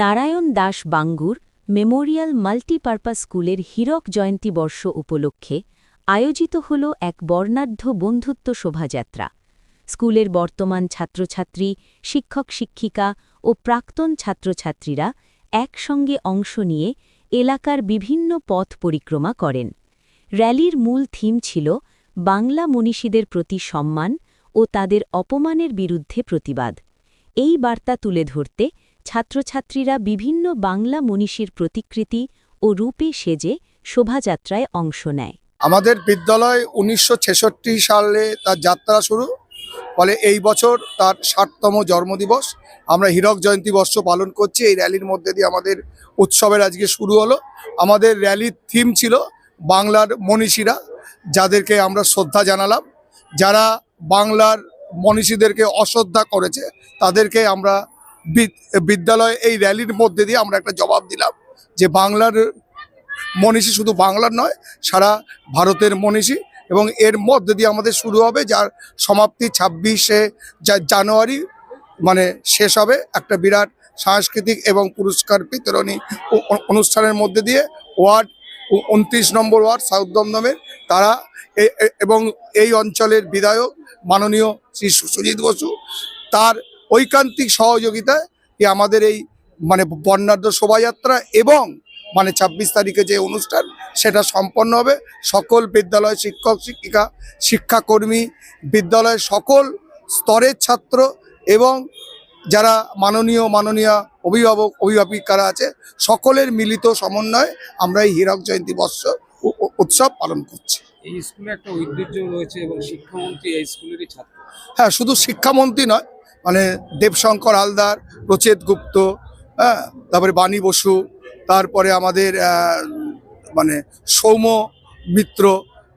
Narayan Das Bangur memorial multipurpose স্কুলের হীরক জয়ন্তী বর্ষ উপলক্ষে আয়োজিত হল এক বর্ণাঢ্য বন্ধুত্ব শোভাযাত্রা। স্কুলের বর্তমান ছাত্রছাত্রী, শিক্ষক শিক্ষিকা ও প্রাক্তন ছাত্রছাত্রীরা একসঙ্গে অংশ নিয়ে এলাকার বিভিন্ন পথ পরিক্রমা করেন। র্যালির মূল থিম ছিল বাংলা মনীষীদের প্রতি সম্মান ও তাদের অপমানের বিরুদ্ধে প্রতিবাদ। এই বার্তা তুলে ধরতে ছাত্রছাত্রীরা বিভিন্ন বাংলা মনীষীর প্রতিকৃতি ও রূপে সেজে শোভাযাত্রায় অংশ নেয়। আমাদের বিদ্যালয় উনিশশো ছেষট্টি সালে তার যাত্রা শুরু। ফলে এই বছর তার ষাটতম জন্মদিবস। আমরা হীরক জয়ন্তী বর্ষ পালন করছি। এই র্যালির মধ্যে দিয়ে আমাদের উৎসবের আজকে শুরু হলো। আমাদের র্যালির থিম ছিল বাংলার মনীষীরা, যাদেরকে আমরা শ্রদ্ধা জানালাম। যারা বাংলার মনীষীদেরকে অশ্রদ্ধা করেছে, তাদেরকে আমরা বিদ্যালয়ে এই র্যালির মধ্যে দিয়ে আমরা একটা জবাব দিলাম যে বাংলার মনীষী শুধু বাংলার নয়, সারা ভারতের মনীষী এবং এর মধ্যে দিয়ে আমাদের শুরু হবে যার সমাপ্তি ছাব্বিশে জানুয়ারি মানে শেষ হবে একটা বিরাট সাংস্কৃতিক এবং পুরস্কার বিতরণী অনুষ্ঠানের মধ্যে দিয়ে ওয়ার্ড উনত্রিশ নম্বর ওয়ার্ড সাউথ দমদমের তারা এবং এই অঞ্চলের বিধায়ক মাননীয় শ্রী সুজিত বসু, তার ঐকান্তিক সহযোগিতায় এই আমাদের এই মানে বর্ণাঢ্য শোভাযাত্রা এবং মানে ছাব্বিশ তারিখে যে অনুষ্ঠান সেটা সম্পন্ন হবে। সকল বিদ্যালয় শিক্ষক শিক্ষিকা শিক্ষাকর্মী বিদ্যালয়ের সকল স্তরের ছাত্র এবং যারা মাননীয় মাননীয় অভিভাবক অভিভাবিকারা আছে সকলের মিলিত সমন্বয়ে আমরা এই হীরক জয়ন্তী বর্ষ উৎসব পালন করছি। এই স্কুলে একটা ঐতিহ্য রয়েছে এবং শিক্ষামন্ত্রী এই স্কুলেরই ছাত্র। হ্যাঁ শুধু শিক্ষামন্ত্রী নয় মানে দেবশঙ্কর হালদার প্রচেত গুপ্ত হ্যাঁ তারপরে বাণী বসু তারপরে আমাদের মানে সৌম্য মিত্র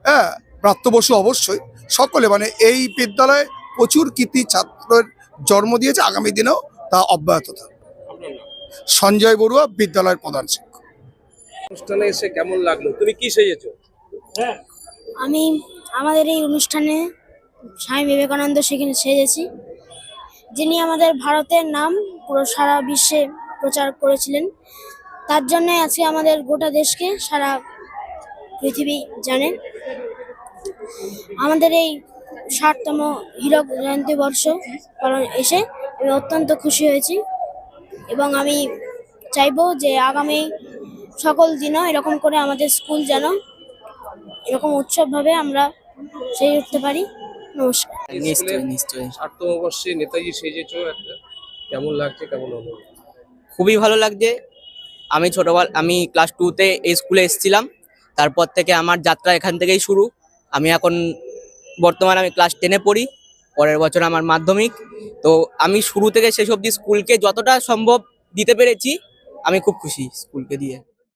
হ্যাঁ প্রাপ্ত বসু অবশ্যই সকলে মানে এই বিদ্যালয়ে প্রচুর কৃতি ছাত্রের জন্ম দিয়েছে আগামী দিনেও তা অব্যাহত থাকবে। সঞ্জয় বড়ুয়া বিদ্যালয়ের প্রধান শিক্ষক। অনুষ্ঠানে এসে কেমন লাগল? তুমি কি সেজেছো? আমি আমাদের এই অনুষ্ঠানে স্বামী বিবেকানন্দ সেখানে সেজেছি। যিনি আমাদের ভারতের নাম পুরো সারা বিশ্বে প্রচার করেছিলেন। তার জন্য আজকে আমাদের গোটা দেশকে সারা পৃথিবী জানেন আমাদের এই ষাটতম হীরক জয়ন্তী বর্ষ পালন এসে আমি অত্যন্ত খুশি হয়েছি এবং আমি চাইব যে আগামী সকল দিনও এরকম করে আমাদের স্কুল যেন এরকম উৎসবভাবে আমরা সেই উঠতে পারি। নমস্কার। নিশ্চয়ই নেতাজি সেজেছো কেমন লাগছে কেমন হলো খুবই ভালো লাগছে। আমি ছোটবেলা আমি ক্লাস টুতে এই স্কুলে এসেছিলাম। তারপর থেকে আমার যাত্রা এখান থেকেই শুরু। আমি এখন বর্তমানে আমি ক্লাস টেনে পড়ি। পরের বছর আমার মাধ্যমিক। তো আমি শুরু থেকে শেষ অবধি স্কুলকে যতটা সম্ভব দিতে পেরেছি আমি খুব খুশি স্কুলকে দিয়ে।